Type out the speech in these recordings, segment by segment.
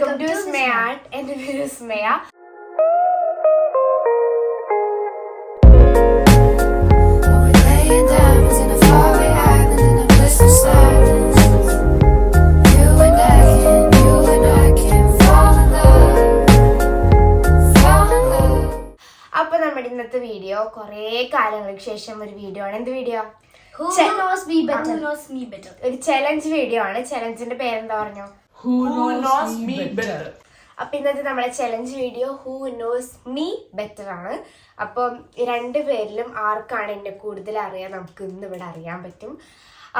Welcome to സ്മയ എന്റെ പേര് സ്മയ. അപ്പൊ നമ്മുടെ ഇന്നത്തെ വീഡിയോ കുറേ കാലങ്ങൾക്ക് ശേഷം ഒരു വീഡിയോ ആണ് എന്ത് വീഡിയോ? ഒരു ചലഞ്ച് വീഡിയോ ആണ് ചലഞ്ചിന്റെ പേരെന്താ പറഞ്ഞു Who knows me better? അപ്പൊ ഇന്നത്തെ നമ്മുടെ challenge video who knows me better ആണ്. അപ്പം രണ്ടു പേരിലും ആർക്കാണ് എന്നെ കൂടുതൽ അറിയാൻ നമുക്ക് ഇന്ന് ഇവിടെ അറിയാൻ പറ്റും.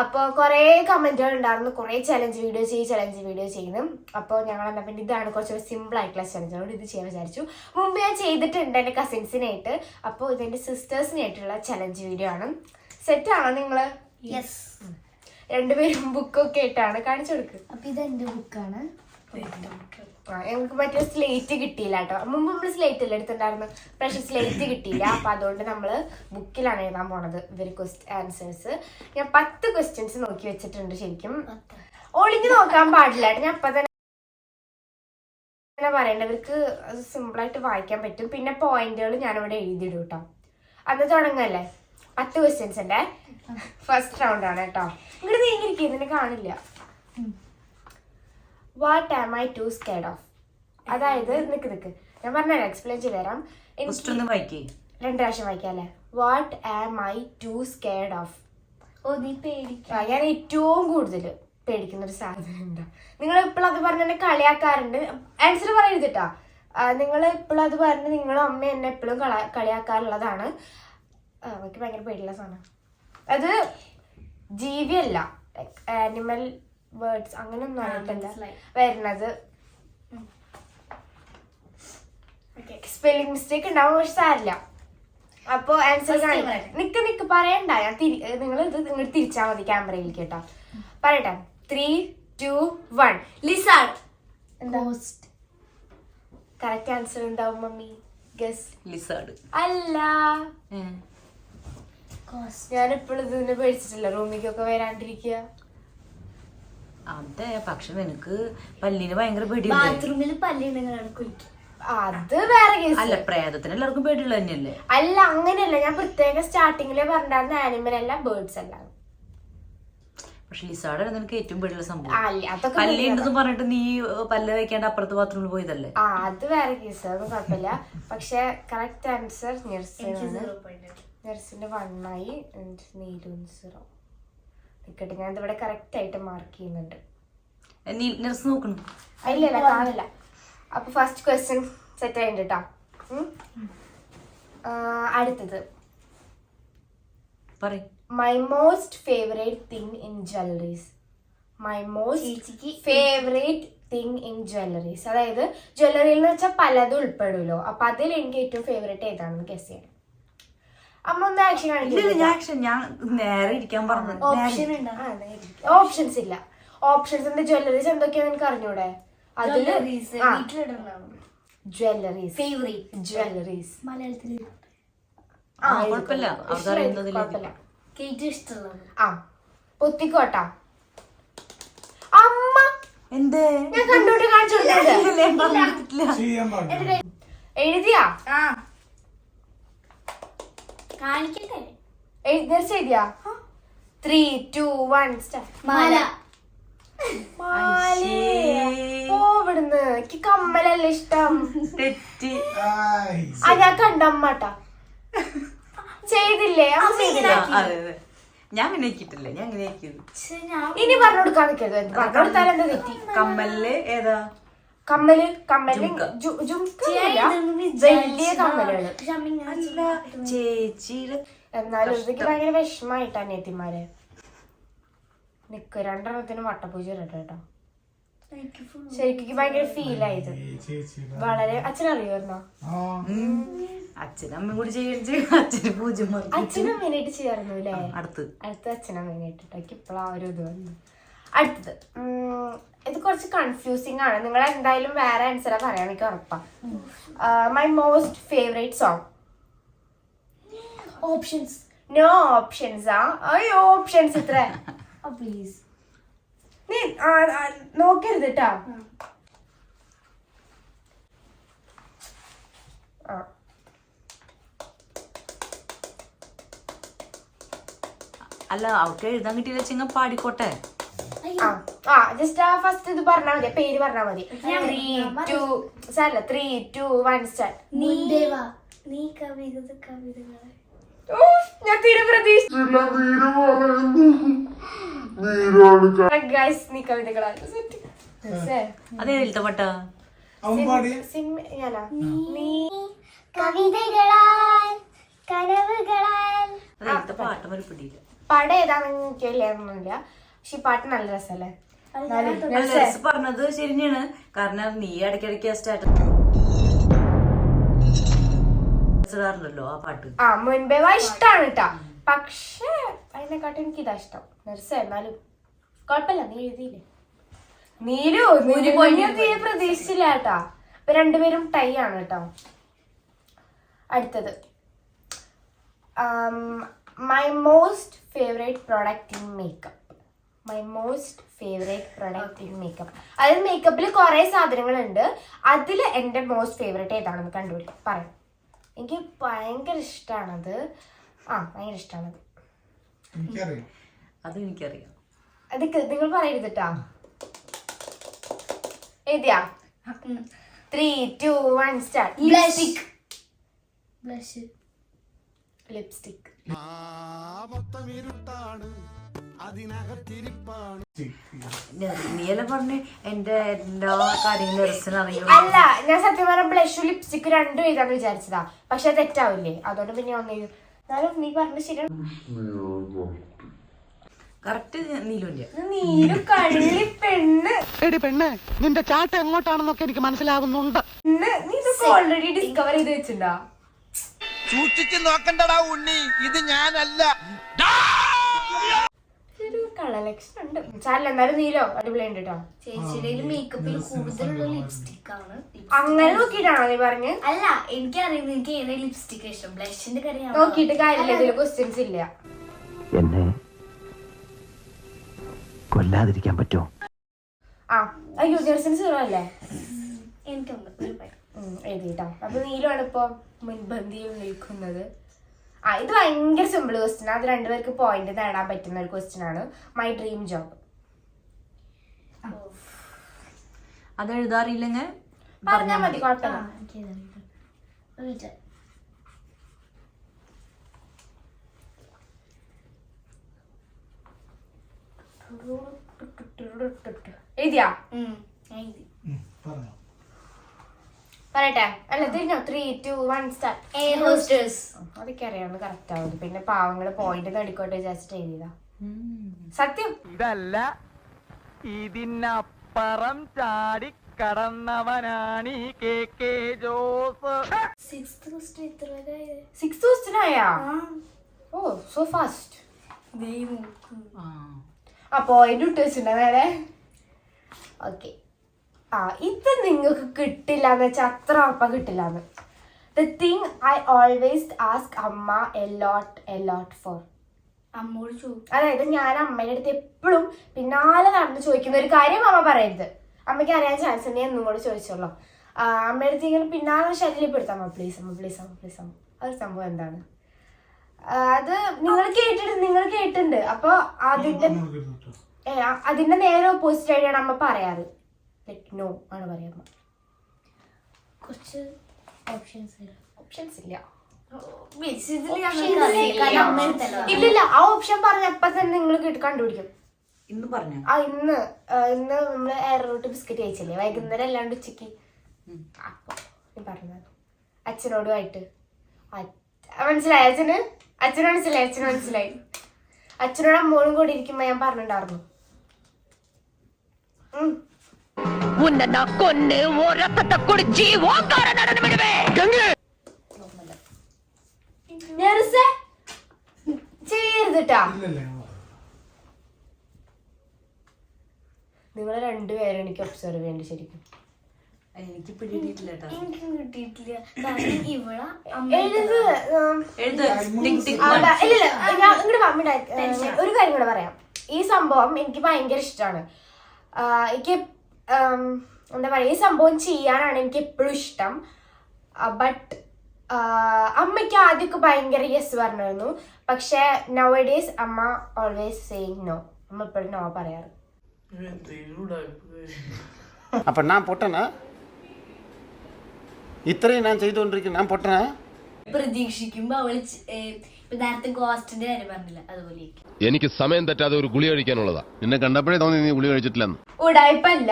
അപ്പോൾ കുറേ കമന്റുകൾ ഉണ്ടായിരുന്നു. കുറേ ചലഞ്ച് വീഡിയോ ചെയ്യും ചലഞ്ച് വീഡിയോ ചെയ്യുന്നു. അപ്പോൾ ഞങ്ങൾ എന്താ പിന്നെ ഇതാണ് കുറച്ചുകൂടി സിമ്പിൾ ആയിട്ടുള്ള ചലഞ്ച് അതുകൊണ്ട് ഇത് ചെയ്യാൻ വിചാരിച്ചു. മുമ്പ് ഞാൻ ചെയ്തിട്ടുണ്ട് എന്റെ കസിൻസിനായിട്ട് അപ്പോൾ ഇതെന്റെ സിസ്റ്റേഴ്സിനായിട്ടുള്ള ചലഞ്ച് വീഡിയോ ആണ്. സെറ്റാണോ നിങ്ങൾ Yes. രണ്ടുപേരും ബുക്കൊക്കെ ആയിട്ടാണ് കാണിച്ചു കൊടുക്കുക അപ്പൊ ഇത് എന്റെ ബുക്കാണ് ഞങ്ങൾക്ക് മറ്റേ സ്ലേറ്റ് കിട്ടിയില്ല കേട്ടോ. മുമ്പ് നമ്മൾ സ്ലേറ്റ് അല്ലേ എടുത്തിട്ടുണ്ടായിരുന്നു? പക്ഷെ സ്ലേറ്റ് കിട്ടിയില്ല. അപ്പൊ അതുകൊണ്ട് നമ്മൾ ബുക്കിലാണ് എഴുതാൻ പോണത്. ഇവർ ക്വസ്റ്റ് ആൻസേഴ്സ് ഞാൻ പത്ത് ക്വസ്റ്റ്യൻസ് നോക്കി വെച്ചിട്ടുണ്ട് ശരിക്കും. ഒളിഞ്ഞു നോക്കാൻ പാടില്ല. ഞാൻ അപ്പൊ തന്നെ പറയേണ്ടവർക്ക് പറയണ്ട. ഇവർക്ക് അത് സിമ്പിളായിട്ട് വായിക്കാൻ പറ്റും. പിന്നെ പോയിന്റുകൾ ഞാനിവിടെ എഴുതിയിടും കേട്ടോ. അന്ന് തുടങ്ങല്ലേ? പത്ത് ക്വസ്റ്റ്യൻസ് ഉണ്ട്. ഫസ്റ്റ് റൗണ്ട് ആണ് കേട്ടോ. ഇങ്ങോട്ട് നീങ്ങിരിക്കും ഇതിനെ കാണില്ല. What am I too scared of അതായത് നിക്ക് നിക്ക്. ഞാൻ പറഞ്ഞു എക്സ്പ്ലെയിൻ ചെയ്ത് തരാം. ഫസ്റ്റ് ഒന്ന് വായിക്കേ. രണ്ട് പ്രാവശ്യം വായിക്കാം അല്ലേ? What am I too scared of ഓ നീ പേടിക്ക. ഞാൻ ഏറ്റവും കൂടുതൽ പേടിക്കുന്ന ഒരു സാധനം ഉണ്ടോ നിങ്ങൾ ഇപ്പോഴും അത് പറഞ്ഞ് എന്നെ കളിയാക്കാറുണ്ട്. ആൻസർ പറയരുത് കേട്ടോ നിങ്ങൾ ഇപ്പോഴും അത് പറഞ്ഞ് നിങ്ങളും അമ്മ എന്നെ എപ്പോഴും കളിയാക്കാറുള്ളതാണ്. ആ, എനിക്ക് ഭയങ്കര പേടിയുള്ള സാധനം. അത് ജീവിയല്ല. ആനിമൽ വേർഡ്സ് അങ്ങനെയൊന്നും ആയിട്ടല്ല മനസ്സിലായി. വരുന്നത്. സ്പെല്ലിംഗ് മിസ്റ്റേക്ക് ഉണ്ടാവും പക്ഷെ സാരില്ല അപ്പോ ആൻസർ നിക്ക് നിക്ക് പറയണ്ട. ഞാൻ നിങ്ങൾ ഇത് നിങ്ങൾ തിരിച്ചാൽ മതി ക്യാമറയിൽ കേട്ടോ. പറയട്ടെ. Three two one lizard. Correct answer ഉണ്ടാവും മമ്മി. ഗസ് ലിസാർഡ് അല്ല. ഞാൻ ഇപ്പോഴും ഇതിനെ പേടിച്ചിട്ടില്ല. റൂമിലേക്കൊക്കെ വരാണ്ടിരിക്കുക അതെ പക്ഷെ നിനക്ക് പല്ലിന് ഭയങ്കര ബാത്റൂമിൽ കുളിക്കുക അത് വേറെ അല്ല പ്രേതത്തിന് എല്ലാവർക്കും പേടിയുള്ള തന്നെയല്ലേ? അല്ല അങ്ങനെയല്ല. ഞാൻ പ്രത്യേക സ്റ്റാർട്ടിങ്ങിലെ പറഞ്ഞിരുന്ന ആനിമൽ അല്ല ബേർഡ്സ് അല്ല പക്ഷെ നിനക്ക് ഏറ്റവും പേടിയുള്ള സംഭവം. അല്ല, അതൊക്കെ പല്ലി പേടിയാ. ഉണ്ടെന്ന് പറഞ്ഞിട്ട് നീ പല്ല് വെക്കാണ്ട് അപ്പുറത്ത് ബാത്റൂമിൽ പോയതല്ലേ? ആ അത് വേറെ കേസ് അതൊന്നും കുഴപ്പമില്ല. പക്ഷെ കറക്റ്റ് ആൻസർ എനിക്ക് നെർസിന്റെ വണ്ണായി നീലു സീറോ. നിൽക്കട്ടെ ഞാൻ ഇതിവിടെ കറക്റ്റ് ആയിട്ട് മാർക്ക് ചെയ്യുന്നുണ്ട്. നെർസ് നോക്കണം? ഇല്ല ഇല്ല കാണില്ല. അപ്പൊ ഫസ്റ്റ് ക്വസ്റ്റ്യൻ സെറ്റ് ആയിട്ടുണ്ട് കേട്ടോ ആ, അടുത്തത്. പറയും. My most favourite thing in jewelleries my most favourite thing in jewelleries അതായത് ജ്വല്ലറിയിൽ എന്ന് വെച്ചാൽ പലതും ഉൾപ്പെടുമല്ലോ അപ്പൊ അതിൽ എനിക്ക് ഏറ്റവും ഫേവറേറ്റ് ഏതാണെന്ന് ഗസ് ചെയ്യണം. അമ്മ ഒന്ന് ആക്ഷൻ ഇല്ല, ഞാൻ ആക്ഷൻ ഞാൻ നേരെ ഇരിക്കാൻ പറഞ്ഞു. ഓപ്ഷൻ ഉണ്ടോ? ഓപ്ഷൻസ് ഇല്ല. ഓപ്ഷൻസ് എന്താ ജ്വല്ലറീസ് എന്തൊക്കെയാണ് എനിക്ക് അറിഞ്ഞൂടെ? അതിൽ ജ്വല്ലറീസ് ഫേവറേറ്റ് ജ്വല്ലറീസ് മലയാളത്തിൽ ആ, കുഴപ്പമില്ല. കുഴപ്പമില്ല. ആ പൊത്തിക്കോട്ട അമ്മ! എന്തേ? ഞാൻ കണ്ടോട്ട് കാണിച്ചു എഴുതിയാ? ആ. കാണിക്കട്ടെ? എഴുതി എഴുതിയാ. ത്രീ ടു വൺ മല. പോവിടുന്ന് എനിക്ക് കമ്മലല്ല ഇഷ്ടം. തെറ്റി. ആ ഞാൻ കണ്ടമ്മാട്ടാ ചെയ്തില്ലേ? അമ്മ ചെയ്തില്ല. അതെ അതെ. ഞാൻ അങ്ങനെ ആക്കിയിട്ടില്ലേ. ഞാൻ അങ്ങനെ ആക്കിയത്. ഇനി പറഞ്ഞു കൊടുക്കാൻ നിൽക്കരുത് പറഞ്ഞു കൊടുത്താൽ എന്താ തെറ്റി? കമ്മലിൽ ഏതാ? കമ്മൽ കമ്മൽ വലിയ കമ്മലാണ്. ചേച്ചി ചേച്ചിയുടെ എന്നാലും ഇതൊക്കെ ഭയങ്കര വിഷമായിട്ടാ അനിയത്തിമാര്. നിക്ക് രണ്ടെണ്ണത്തിന് വട്ടപ്പൂജ full ശരിക്കും ഭയങ്കര ഫീൽ ആയത് വളരെ അച്ഛനറിയുമായിരുന്നോ ആ, അച്ഛനും അമ്മയും കൂടി അച്ഛന് പൂജ മതി. അച്ഛനും മെയിനായിട്ട് ചെയ്യാറുന്നു അല്ലേ? അടുത്ത്. അടുത്ത അച്ഛനും മെയിനായിട്ട് എനിക്ക് ഇപ്പോഴാ ഒരു ഇത് വന്നു അടുത്തത്. ഉം, ഇത് കുറച്ച് കൺഫ്യൂസിങ് ആണ്. നിങ്ങൾ എന്തായാലും വേറെ ആൻസറാ പറയാൻ എനിക്ക് ഉറപ്പാ. My most favourite song options no options ആ? അയ്യോ ഓപ്ഷൻസ് ഇത്ര. പ്ലീസ് നീ നോക്കരുത് കേട്ടോ അല്ല അവർക്ക് എഴുതാൻ കിട്ടിയില്ല ചിങ്ങ പാടിക്കോട്ടെ? ആ ആ ജസ്റ്റ് ആ ഫസ്റ്റ് ഇത് പറഞ്ഞാൽ മതി പേര് പറഞ്ഞാൽ മതി. ത്രീ ടു സാരല്ല ത്രീ ടു വൺ നീ കവിത ഞാൻ തീരെ കവിതകളാണ്. പാട്ടാ? കവിതകളാൽ കനവുകളാൽ. പടം ഏതാണെന്ന് എനിക്ക് വലിയൊന്നുമില്ല പക്ഷെ ഈ പാട്ട് നല്ല രസല്ലേ? പറഞ്ഞത് ശരിയാണ്. കാരണം നീ ഇടയ്ക്കിടയ്ക്ക് സ്റ്റാറ്റസ് ഇടാറുണ്ടല്ലോ ആ പാട്ട്. ആ മുൻപേ വാ ഇഷ്ടാണ് കേട്ടാ പക്ഷേ അതിനെക്കാട്ടും എനിക്ക് ഇതാ ഇഷ്ടം. നെർസ എന്നാലും കുഴപ്പമില്ല നീ എഴുതിയില്ലേ? നീരു തീരെ പ്രതീക്ഷിച്ചില്ല കേട്ടാ ഇപ്പൊ രണ്ടുപേരും ടൈ ആണ് കേട്ടോ അടുത്തത്. My most favourite product in makeup my most favourite product in makeup അതായത് മേക്കപ്പിൽ കുറേ സാധനങ്ങളുണ്ട്. അതിൽ എന്റെ മോസ്റ്റ് ഫേവറേറ്റ് ഏതാണെന്ന് കണ്ടുപിടിക്കും പറയാം. എനിക്ക് ഭയങ്കര ഇഷ്ടമാണത് ആ ഭയങ്കര ഇഷ്ടമാണത് അത് എനിക്കറിയാം അത് നിങ്ങൾ പറയരുത് കേട്ടാ എഴുതിയാ three two one start lipstick blush lipstick നീയല്ല പറഞ്ഞ് എന്റെ എല്ലാ കാര്യങ്ങളും രസന അറിയും അല്ല ഞാൻ സത്യം പറഞ്ഞ ബ്ലഷ് ലിപ്സ്റ്റിക് രണ്ടും എഴുതാന്ന് വിചാരിച്ചതാ. പക്ഷെ തെറ്റാവില്ലേ? അതുകൊണ്ട് പിന്നെ ഒന്ന് എഴുതി എന്നാലും നീ പറഞ്ഞ ശരിയാണ് കറക്റ്റ് നീലുവിന്റെ. ഇത് നീരു കള്ളി പെണ്ണ്. എടി പെണ്ണെ നിന്റെ ചാട്ട എങ്ങോട്ടാണെന്നൊക്കെ എനിക്ക് മനസ്സിലാകുന്നുണ്ട് ഇന്ന് നീ ഇതൊക്കെ ഓൾറെഡി ഡിസ്കവർ ചെയ്ത് വെച്ചിട്ടുണ്ടാ? സൂക്ഷിച്ചു നോക്കണ്ടടാ ഉണ്ണി. ഇത് ഞാനല്ല. ഒരു കളലക്ഷൻ ഉണ്ട്. ചാനൽ എന്നാലും നീലോ? അടിപൊളിയുണ്ട് കേട്ടോ ചേച്ചിയുടെ മേക്കപ്പിൽ കൂടുതലുള്ള ലിപ്സ്റ്റിക് ആണ്. അങ്ങനെ നോക്കിയിട്ടാണോ നീ പറഞ്ഞ്? അല്ല എനിക്കറിയുന്നത് എനിക്ക് ഏതാ ലിപ്സ്റ്റിക് ഇഷ്ടം. ബ്ലഷിന്റെ കാര്യം നോക്കിയിട്ട് കാര്യമില്ല ഇതിൽ ക്വസ്റ്റ്യൻസ് ഇല്ല. എന്നെ കൊല്ലാതിരിക്കാൻ പറ്റുമോ? ആ അയ്യോ ജെർസിന് സീറോ അല്ലേ? എനിക്കുണ്ട്. എഴുതിട്ടോ അപ്പൊ നീലാണ് ഇപ്പൊ മുൻപന്തിയിൽ നിൽക്കുന്നത്. ആ ഇത് ഭയങ്കര സിമ്പിൾ ക്വസ്റ്റ്യൻ അത് രണ്ടുപേർക്ക് പോയിന്റ് നേടാൻ പറ്റുന്ന ഒരു ക്വസ്റ്റ്യൻ ആണ്. മൈ ഡ്രീം ജോബ് അത് എഴുതാറില്ലെങ്കിൽ പറഞ്ഞാൽ മതി കുഴപ്പമില്ല. എഴുതിയാ? എഴുതി. ഉം, പറഞ്ഞോ പറയട്ടെ അല്ല തിരിഞ്ഞോ three two one start air hostess അതൊക്കെ അറിയാവുന്ന കറക്റ്റ് ആവുന്നത് പിന്നെ പാവങ്ങൾ പോയിന്റ് നടിക്കോട്ടെ വിചാരിച്ചിട്ട് എഴുതിയതാ സത്യം? ഇതല്ല. ഇതിനപ്പുറം ചാടി കടന്നവനാണ് ഈ K K Jose? Six oh so fast. ആ ആ പോയിന്റ് ഇട്ട് വെച്ചിട്ടുണ്ടോ നേരെ ഓക്കെ ആ ഇത് നിങ്ങൾക്ക് കിട്ടില്ല എന്ന് വെച്ചാൽ അത്ര അപ്പം കിട്ടില്ല എന്ന്. The thing I always ask amma a lot a lot for അമ്മോട് ചോദിക്കും അതായത് ഞാൻ അമ്മയുടെ അടുത്ത് എപ്പോഴും പിന്നാലെ നടന്ന് ചോദിക്കുന്ന ഒരു കാര്യം അമ്മ പറയരുത്. അമ്മയ്ക്ക് അറിയാൻ ചാൻസ് ഉണ്ടെങ്കിൽ എന്നും കൂടെ ചോദിച്ചോളൂ. അമ്മയുടെ അടുത്ത് ഇങ്ങനെ പിന്നാലെ ശല്യപ്പെടുത്താം. അമ്മ പ്ലീസ് അമ്മ പ്ലീസ് അമ്മ പ്ലീസ് അമ്മ. അതൊരു സംഭവം എന്താണ്? അത് നിങ്ങൾ കേട്ടിട്ടുണ്ട് നിങ്ങൾ കേട്ടിട്ടുണ്ട്. അപ്പൊ അതിന്റെ അതിന്റെ നേരെ ഓപ്പോസിറ്റ് ആയിട്ടാണ് അമ്മ പറയാറ്. ലൈക് നോ ആണ് പറയുന്നത് കുറച്ച് ഓപ്ഷൻസ് ഓപ്ഷൻസ് ഇല്ല. ഇല്ലില്ല ആ ഓപ്ഷൻ പറഞ്ഞപ്പോ തന്നെ നിങ്ങൾ കേട്ട് കണ്ടുപിടിക്കും. ഇന്ന് പറഞ്ഞു? ആ ഇന്ന് ഇന്ന് നമ്മൾ എയർറൂട്ട് ബിസ്ക്കറ്റ് കഴിച്ചില്ലേ? വൈകുന്നേരം അല്ലാണ്ട് ഉച്ചയ്ക്ക്. അപ്പൊ ഞാൻ പറഞ്ഞത്. അച്ഛനോടുമായിട്ട് അച്ഛ- മനസ്സിലായി അച്ഛന്? അച്ഛന് മനസ്സിലായി അച്ഛന് മനസ്സിലായി. അച്ഛനോട് അമ്മോളും കൂടി ഇരിക്കുമ്പോ ഞാൻ പറഞ്ഞിട്ടുണ്ടായിരുന്നു. ഉം. നെർസേ, ചെയ്യരുത് ട്ടാ ഇല്ലല്ലേ ഞാൻ പറഞ്ഞു. നിങ്ങൾ രണ്ടുപേരും എനിക്ക് ഒബ്സർവ് ചെയ്യേണ്ടി ശരിക്കും. എനിക്ക് പിടിയിട്ടില്ല കിട്ടിയിട്ടില്ല. ഒരു കാര്യം കൂടെ പറയാം. ഈ സംഭവം എനിക്ക് ഭയങ്കര ഇഷ്ടമാണ് എനിക്ക് എന്താ പറയാ ഈ സംഭവം ചെയ്യാനാണ് എനിക്ക് എപ്പോഴും ഇഷ്ടം ബട്ട് അമ്മയ്ക്ക് ആദ്യമൊക്കെ ഭയങ്കര യെസ് പറഞ്ഞിരുന്നു പക്ഷെ നൗ ഡേയ്സ് അമ്മ ഓൾവേസ് സെയിങ് നോ അമ്മ ഇപ്പോഴും നോ പറയാറ് அப்ப நான் பொட்டனா ഇത്രയും ഞാൻ ചെയ്തുകൊണ്ടിരിക്കുന്നു ഞാൻ പൊട്ടനാ പ്രതീക്ഷിക്കുമ്പോ അവള് ച്- ഏ, ഇപ്പൊ നേരത്തെ ഗോസ്റ്റിന്റെ കാര്യം പറഞ്ഞില്ല അതുപോലെ എനിക്ക് സമയം തെറ്റാതെ ഒരു ഗുളി കഴിക്കാനുള്ളതാ നിന്നെ കണ്ടപ്പോഴേ തോന്നി നീ ഗുളി കഴിച്ചിട്ടില്ലെന്ന് ഉടായ്പല്ല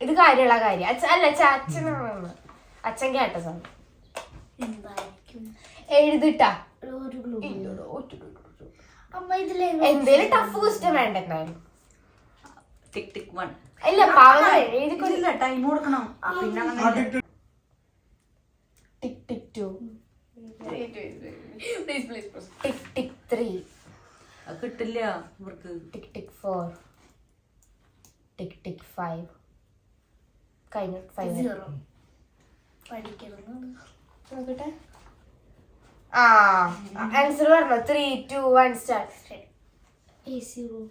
ഇത് കാര്യമുള്ള കാര്യം. അച്ഛ അല്ല അച്ഛ അച്ഛനാണ് അച്ഛൻ കേട്ട സമയം എന്തായിരിക്കും? എഴുതിട്ടാ? എന്തേലും ടഫ് ക്വസ്റ്റ്യൻ വേണ്ട എന്തായാലും ഇല്ല പാവം ടൈം കൊടുക്കണം. പിന്നെ tick tick two please please tick tick three അത് കിട്ടില്ല ഇവർക്ക്. Tick tick four tick tick five കഴിഞ്ഞു നോക്കട്ടെ. ആ ആൻസർ പറഞ്ഞോ? Three two one start A C room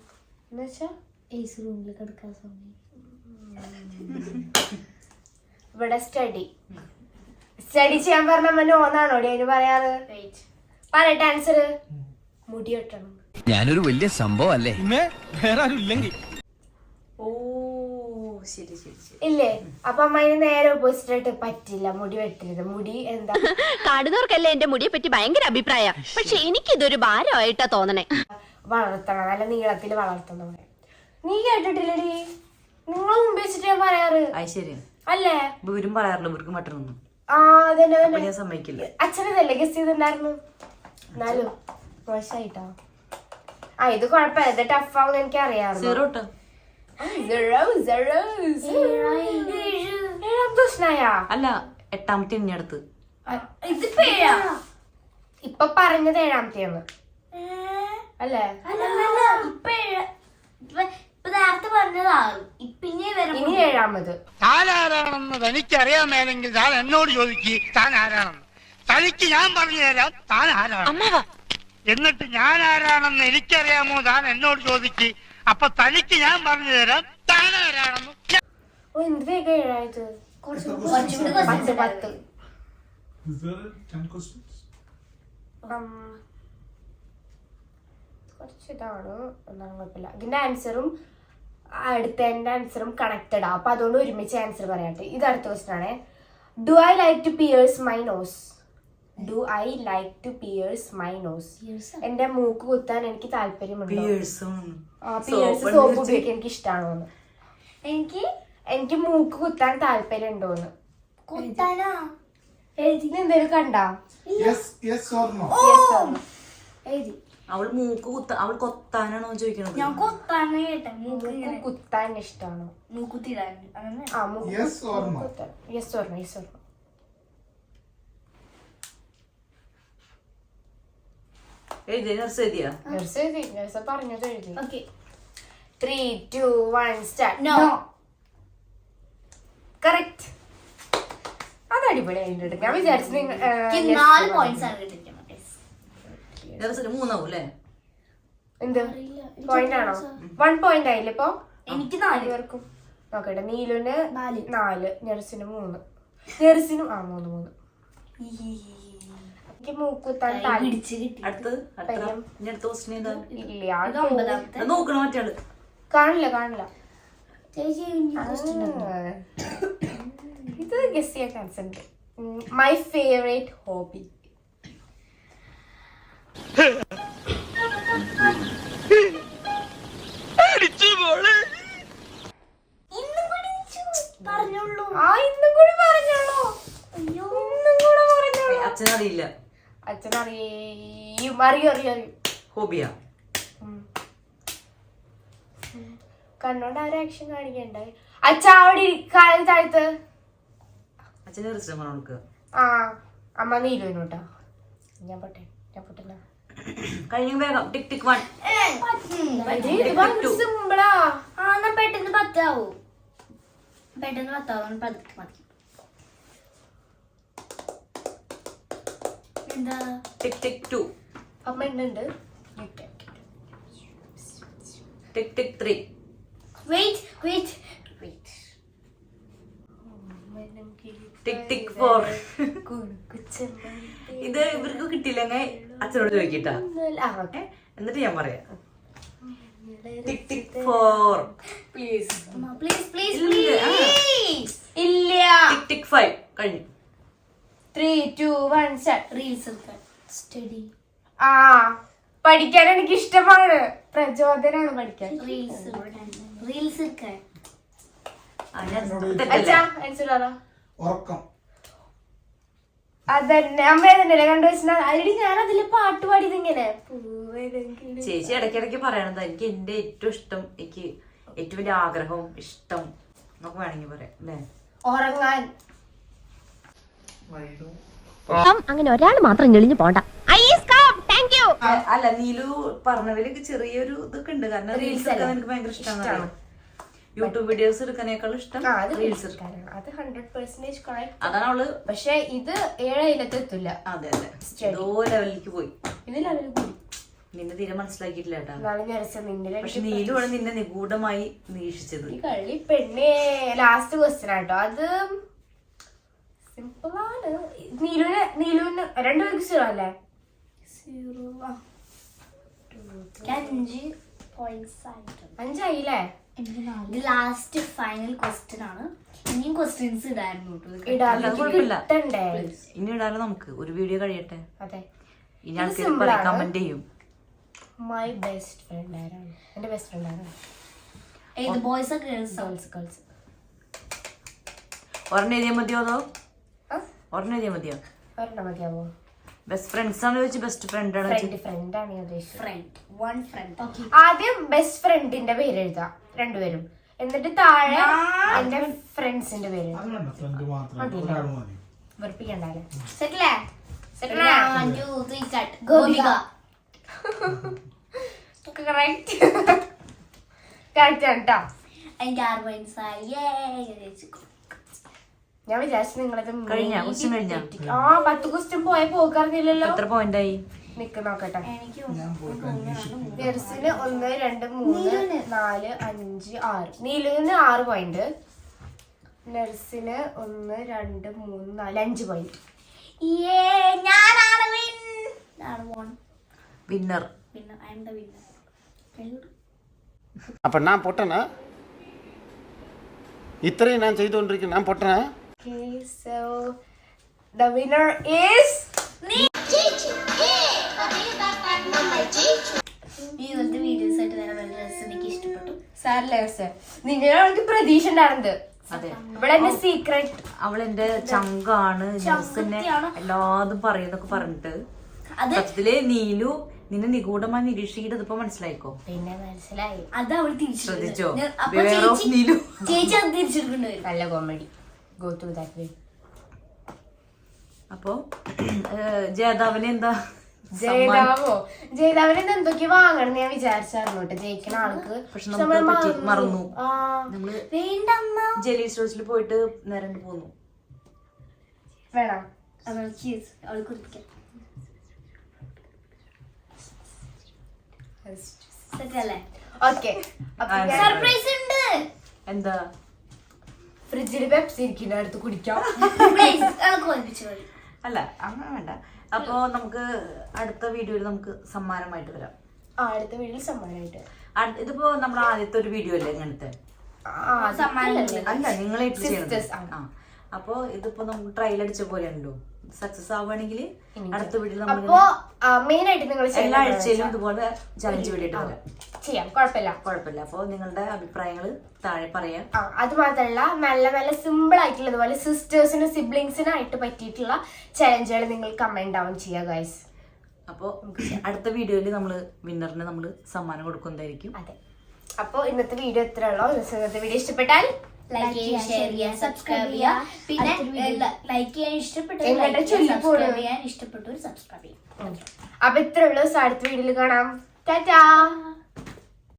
എന്നുവെച്ചാ എ സി റൂമിൽ കിടക്കാൻ സമയം. ഇവിടെ സ്റ്റഡി സ്റ്റഡി ചെയ്യാൻ പറഞ്ഞ അമ്മ നോന്നാണോ അതിന് പറയാറ്? വെയിറ്റ് പറയട്ടെ ആൻസർ മുടി വെട്ടണം. ഞാനൊരു വലിയ സംഭവം അല്ലേ? വേറെ ആരും ഇല്ലെങ്കിൽ. ഓ ഇല്ലേ? അപ്പൊ അമ്മയിന് നേരെ ഓപ്പോസിറ്റ് ആയിട്ട് പറ്റില്ല. മുടി വെട്ടരുത്. മുടി എന്താ? കാടുന്നവർക്കല്ലേ എന്റെ മുടിയെ പറ്റി ഭയങ്കര അഭിപ്രായ. പക്ഷെ എനിക്ക് ഇതൊരു ഭാരമായിട്ടാ തോന്നണേ. വളർത്തണം. നല്ല നീളത്തിൽ വളർത്തണം നീ കേട്ടിട്ടില്ലേ നിങ്ങൾ മുമ്പ് വെച്ചിട്ട് ഞാൻ പറയാറ്. ശരി. അല്ലേ? ഇവരും പറയാറില്ല. ഇവർക്ക് മട്ടണൊന്നും ആ അതന്നെ അതന്നെ. ഞാൻ സമ്മതിക്കില്ല. അച്ഛനതല്ലേ ഗസ് ചെയ്തിട്ടുണ്ടായിരുന്നു എന്നാലും മോശമായിട്ടോ ആ ഇത് കുഴപ്പമില്ല. ഇത് ടഫ് ആവുന്ന എനിക്ക് അറിയാമായിരുന്നു സീറോ കേട്ടോ ഏഴാം പ്രശ്നമായാ അല്ല എട്ടാമത്തെ ഇതിപ്പോ ഏഴാ ഇപ്പൊ പറഞ്ഞത് ഏഴാമത്തെയാണ് അല്ലേ? അല്ലല്ല ഇപ്പൊ ഏഴ് ഇപ്പൊ ഇപ്പൊ നേരത്തെ പറഞ്ഞത് ആറ് ഇപ്പൊ ഇനി വരാൻ ഇനി ഏഴാമത്. താൻ ആരാണെന്ന് തനിക്കറിയാമേലെങ്കിൽ താൻ എന്നോട് ചോദിക്ക് താൻ ആരാണെന്ന് തനിക്ക് ഞാൻ പറഞ്ഞു തരാം താൻ ആരാണ് എന്നിട്ട് ഞാൻ ആരാണെന്ന് എനിക്കറിയാമോ താൻ എന്നോട് ചോദിക്ക്. അപ്പൊ തനിക്ക് ഞാൻ പറഞ്ഞു തരാം താൻ ആരാണെന്ന്. ഓ എന്ത് വേഗം ഏഴായത് കുറച്ചുകൂടി പത്ത് പത്ത്. Is there 10 questions? ഉം. കുറച്ച് ഇതാണ് എന്നാലും കുഴപ്പമില്ല. ഇതിന്റെ ആൻസറും അടുത്തതിന്റെ ആൻസറും കണക്റ്റഡ് അപ്പൊ അതുകൊണ്ട് ഒരുമിച്ച് ആൻസർ പറയാട്ടെ ഇത് അടുത്ത ക്വസ്റ്റൻ ആണ്. Do I like to pierce my nose do I like to pierce my nose എന്റെ മൂക്ക് കുത്താൻ എനിക്ക് താല്പര്യമുണ്ടോ? പിയേഴ്സും സോപ്പ് ഉപയോഗിക്കാൻ എനിക്ക് ഇഷ്ടമാണോന്ന് എനിക്ക്? എനിക്ക് മൂക്ക് കുത്താൻ താല്പര്യം ഉണ്ടോന്ന് കുത്താനാ? എഴുതി. എന്തേലും കണ്ടാ? എഴുതി. അവൾ മൂക്ക് കുത്ത അവൾ കൊത്താനാണോ ചോദിക്കണത് ഞാൻ കൊത്താനെ കേട്ടെ മൂക്ക് കുത്താൻ ഇഷ്ടമാണോ മൂക്കുത്തിടാൻ ആ മൂക്ക് Yes or no? യെസ് ഓർമ്മ യെസ് ഓർമ്മ എഴുതി നർസ് എഴുതിയാ? നഴ്സ് എഴുതി നഴ്സ് പറഞ്ഞത് എഴുതി. Okay three two one start no correct അത് അടിപൊളിയായിട്ടുണ്ട്. ഞാൻ വിചാരിച്ചു നിങ്ങൾ നാല് പോയിന്റ്സ് ആണ് കിട്ടിയിരിക്കുന്നത് നർസിന് മൂന്നാവും അല്ലേ എന്ത്? പോയിന്റ് ആണോ? വൺ പോയിന്റ് ആയില്ലേ ഇപ്പൊ? എനിക്ക് നാല്. പേർക്കും നോക്കട്ടെ നീലുന് നാല്. നാല് നെർസിന് മൂന്ന്. നെർസിനും ആ മൂന്ന് മൂന്ന്. എനിക്ക് മൂക്കുത്താൻ താല്പര്യം. പിടിച്ച് കിട്ടി. അടുത്ത് അടുത്ത പയ്യം. ഇനി അടുത്ത ക്വസ്റ്റ്യൻ ഏതാ? ഇല്ല അത് നോക്കണം മറ്റാൾ കാണില്ല കാണില്ല. ഇത് ഗസ് ചെയ്യാൻ ചാൻസ് ഉണ്ട്. മൈ ഫേവറേറ്റ് ഹോബി പറഞ്ഞോളൂ ആ ഇന്നും കൂടി പറഞ്ഞോളൂ അയ്യോ ഇന്നും കൂടെ പറഞ്ഞോളൂ അച്ഛനറിയില്ല അച്ഛൻ അറിയും അറിയും അറിയും. അറിയും ഹോബിയാ കണ്ണോണ്ട് ആരും ആക്ഷൻ കാണിക്കണ്ടായി അച്ഛ അവിടെ ഇരിക്കാൻ താഴ്ത്ത്. അച്ഛനെ റിസ്റ്റം പറഞ്ഞു കൊടുക്കുക. ആ അമ്മ നീലുവിനോട്ടാ ഞാൻ പൊട്ടെ ഞാൻ പൊട്ടില്ല. കഴിഞ്ഞ വേഗം. Tick tick one. പെട്ടെന്ന് പത്താവൂ. പെട്ടെന്ന് പത്താവും പതുക്കെ മതി. എന്താ? Tick tick two. അമ്മ ഉണ്ട് tick tick three wait wait wait tick tick four ഇത് ഇവർക്ക് കിട്ടിയില്ലെങ്കിൽ അച്ഛനോട് ചോദിക്കട്ടാ. എന്നിട്ട് ഞാൻ പറയാം. Tick tick four please please ഇല്ല. ടിക് ടിക് ഫൈവ് കഴിഞ്ഞു. Three two one start reels study ആ പഠിക്കാൻ എനിക്ക് ഇഷ്ടമാണ് പ്രചോദനാണ് പഠിക്കാൻ. റീൽസ് റീൽസ് ഞാൻ അച്ഛാ തെറ്റല്ലേ ഉറക്കം. അതന്നെ അമ്മ കണ്ടു കണ്ടുവച്ചാൽ അതിന് ഞാൻ അതിൽ പാട്ട് പാടിയത് ഇങ്ങനെ. ചേച്ചി ഇടയ്ക്കിടയ്ക്ക് പറയണത് എനിക്ക് എന്റെ ഏറ്റവും ഇഷ്ടം എനിക്ക് ഏറ്റവും വലിയ ആഗ്രഹവും ഇഷ്ടം നമുക്ക് വേണമെങ്കിൽ പറയാം അല്ലേ? ഉറങ്ങാൻ. അങ്ങനെ ഒരാൾ മാത്രം ഞെളിഞ്ഞു പോണ്ട. അല്ല നീലു പറഞ്ഞതിലേക്ക് ചെറിയൊരു ഇതൊക്കെ ഉണ്ട് കാരണം റീൽസ് ഒക്കെ എനിക്ക് ഭയങ്കര ഇഷ്ടമാണ്. യൂട്യൂബ് വീഡിയോസ് എടുക്കാനേക്കാൾ ഇഷ്ടം റീൽസ് അത് ഹൺഡ്രഡ് പെർസെന്റേജ് അതാണ് അവൾ പക്ഷെ ഇത് ഏഴായിരത്തി എത്തില്ല അതെ അതെ. ഏതോ ലെവലിലേക്ക് പോയി. ഇത് ലെവലിൽ പോയി. നിന്നെ തീരെ മനസ്സിലാക്കിയിട്ടില്ല കേട്ടാ. പക്ഷെ നീലുമാണ് നിന്നെ നിഗൂഢമായി നിരീക്ഷിച്ചത്. കള്ളി കളി പെണ്ണേ ലാസ്റ്റ് ക്വസ്റ്റ്യൻ ആട്ടോ അത് സിമ്പിൾ ആണ്. നീലുവിന് നീലുവിന് രണ്ടുപേർക്ക് സീറോ അല്ലേ സീറോ അഞ്ച് പോയിന്റ്സ് ആയിട്ടുണ്ട് അഞ്ചായില്ലേ? ഇത് ലാസ്റ്റ് ഫൈനൽ ക്വസ്റ്റ്യൻ ആണ്. ഇനിയും ക്വസ്റ്റ്യൻസ് ഇടായിരുന്നു ഇനി ഇടാലോ നമുക്ക്? ഒരു വീഡിയോ കഴിയട്ടെ. അതെ. ഇനി ആൾക്കാർ. കമന്റ് ചെയ്യും. മൈ ബെസ്റ്റ് ഫ്രണ്ട് ആരാണ്? എന്റെ ബെസ്റ്റ് ഫ്രണ്ട് ആരാണ്? ഏത് ബോയ്സ് ആ? ഗേൾസ് ഗേൾസ് ഗേൾസ് ഒരെണ്ണം എഴുതിയാൽ മതിയോ അതോ? ആ? ഒരെണ്ണം എഴുതിയാൽ മതിയോ? ഒരെണ്ണം മതിയാവോ? ബെസ്റ്റ് ഫ്രണ്ട്സ് ആണ് ചോദിച്ചു? ബെസ്റ്റ് ഫ്രണ്ട് ആണ് ഫ്രണ്ട് ഫ്രണ്ട് ആണ് ഞാൻ ഉദ്ദേശിച്ചത്. ഫ്രണ്ട് വൺ ഫ്രണ്ട് ആദ്യം ബെസ്റ്റ് ഫ്രണ്ടിന്റെ പേര് എഴുതാം. രണ്ടുപേരും. എന്നിട്ട് താഴെ എന്റെ ഫ്രണ്ട്സിന്റെ പേര് വെറുപ്പിക്കണ്ടല്ലേ സെറ്റിലേ ആ? One two three start Gopika. Correct correct ആണ് കേട്ടോ എനിക്ക് ആറ് പോയിന്റ്സ് ആയി ഞാൻ വിചാരിച്ചു നിങ്ങളത് കഴിഞ്ഞാ? maybe question കഴിഞ്ഞാ? തെറ്റിക്കും. ആ പത്ത് ക്വസ്റ്റ്യൻ പോയ പോക്കറിഞ്ഞില്ലല്ലോ എത്ര പോയിന്റ് ആയി നിക്ക് നോക്കട്ടെ എനിക്ക് നെർസിന് ഒന്ന് രണ്ട് മൂന്ന് നാല് അഞ്ച് ആറ് നീലുവിന് ആറ് പോയിന്റ് നെർസിന് ഒന്ന് രണ്ട് മൂന്ന് നാല് അഞ്ച് പോയിന്റ് ഏ ഞാനാണ് വിൻ ആണ് one winner winner I'm the winner அப்ப நான் பொட்டனா இத்தனையும் நான் செய்து கொண்டிருக்கேன் நான் பொட்டனா Okay, so the winner is me. Videos ആയിട്ട് വരാൻ നല്ല രസം എനിക്ക് ഇഷ്ടപ്പെട്ടു. സാറില്ല സർ എനിക്ക് പ്രതീക്ഷ ഉണ്ടായിരുന്നത് അതെ. ഇവിടെ എന്റെ സീക്രട്ട് അവൾ എന്റെ ചങ്കാണ്? എല്ലാതും പറയുന്നൊക്കെ പറഞ്ഞിട്ട്. സത്യത്തിൽ നീലു നിന്നെ നിഗൂഢമായി നിരീക്ഷിക്കുന്നത് ഇപ്പൊ മനസ്സിലായിക്കോ? പിന്നെ മനസ്സിലായി. അത് അവൾ ശ്രദ്ധിച്ചോ? അപ്പൊ Beware ചേച്ചി നീലു. ചേച്ചി അത് തിരിച്ചെടുക്കേണ്ടി വരും നല്ല comedy go through that way അപ്പോ ജേതാവിന് എന്താ ജേതാവോ? ജേതാവിന് എന്തൊക്കെ വാങ്ങണം ഞാൻ വിചാരിച്ചായിരുന്നു കേട്ടോ. ജയിക്കണ ആൾക്ക്. പക്ഷെ നമ്മൾ മറന്നു. നമ്മൾ ജെലി സ്റ്റോഴ്സിൽ പോയിട്ട് നേരം പോന്നു. വേണം. സർപ്രൈസ് ഉണ്ട്. എന്താ? ഫ്രിഡ്ജിൽ പെപ്സി ഇരിക്കുന്ന അടുത്ത് കുടിക്കാം. അല്ല അങ്ങനെ വേണ്ട. അപ്പൊ നമുക്ക് അടുത്ത വീഡിയോയിൽ നമുക്ക് സമ്മാനമായിട്ട് വരാം. ആ അടുത്ത വീട്ടിൽ സമ്മാനമായിട്ട് ഇതിപ്പോ നമ്മുടെ ആദ്യത്തെ ഒരു വീഡിയോ അല്ലേ ഇങ്ങനത്തെ? സമ്മാനം അല്ല നിങ്ങളെ ചെയ്യണത്. ആ അപ്പൊ ഇതിപ്പോ നമുക്ക് ട്രയൽ അടിച്ച പോലെ ഉണ്ടോ? സക്സസ് ആവുകയാണെങ്കിൽ അടുത്ത വീഡിയോ നമ്മൾ അപ്പോ മെയിൻ ആയിട്ട് നിങ്ങൾ എല്ലാ ആഴ്ചയിലും ഇതുപോലെ ചലഞ്ച് വീഡിയോ വരാം. ചെയ്യാം കുഴപ്പമില്ല. കുഴപ്പമില്ല. അപ്പോൾ നിങ്ങളുടെ അഭിപ്രായങ്ങൾ താഴെ പറയാം. അത് മാത്രമല്ല നല്ല നല്ല സിമ്പിൾ ആയിട്ടുള്ള പോലെ സിസ്റ്റേഴ്സിനും സിബ്ലിങ്സിനും ആയിട്ട് പറ്റിയിട്ടുള്ള ചലഞ്ചുകൾ നിങ്ങൾ കമന്റ് ഡൗൺ ചെയ്യുക ഗൈസ് അപ്പോൾ അടുത്ത വീഡിയോയിൽ നമ്മൾ വിന്നറിന് നമ്മൾ സമ്മാനം കൊടുക്കുന്നതായിരിക്കും അതെ. അപ്പോൾ ഇന്നത്തെ വീഡിയോ എത്ര ഉള്ളൂ. ഇന്നത്തെ വീഡിയോ ഇഷ്ടപ്പെട്ടാൽ ലൈക്ക് ചെയ്യുക ഷെയർ ചെയ്യുക സബ്സ്ക്രൈബ് ചെയ്യുക പിന്നെ ലൈക്ക് ചെയ്യാൻ ഇഷ്ടപ്പെട്ടു? സബ്സ്ക്രൈബ് ചെയ്യാൻ ഇഷ്ടപ്പെട്ടു സബ്സ്ക്രൈബ് ചെയ്യാം. അപ്പൊ ഇത്ര ഉള്ളൂ. അടുത്ത വീഡിയോയിൽ കാണാം. ടാറ്റാ.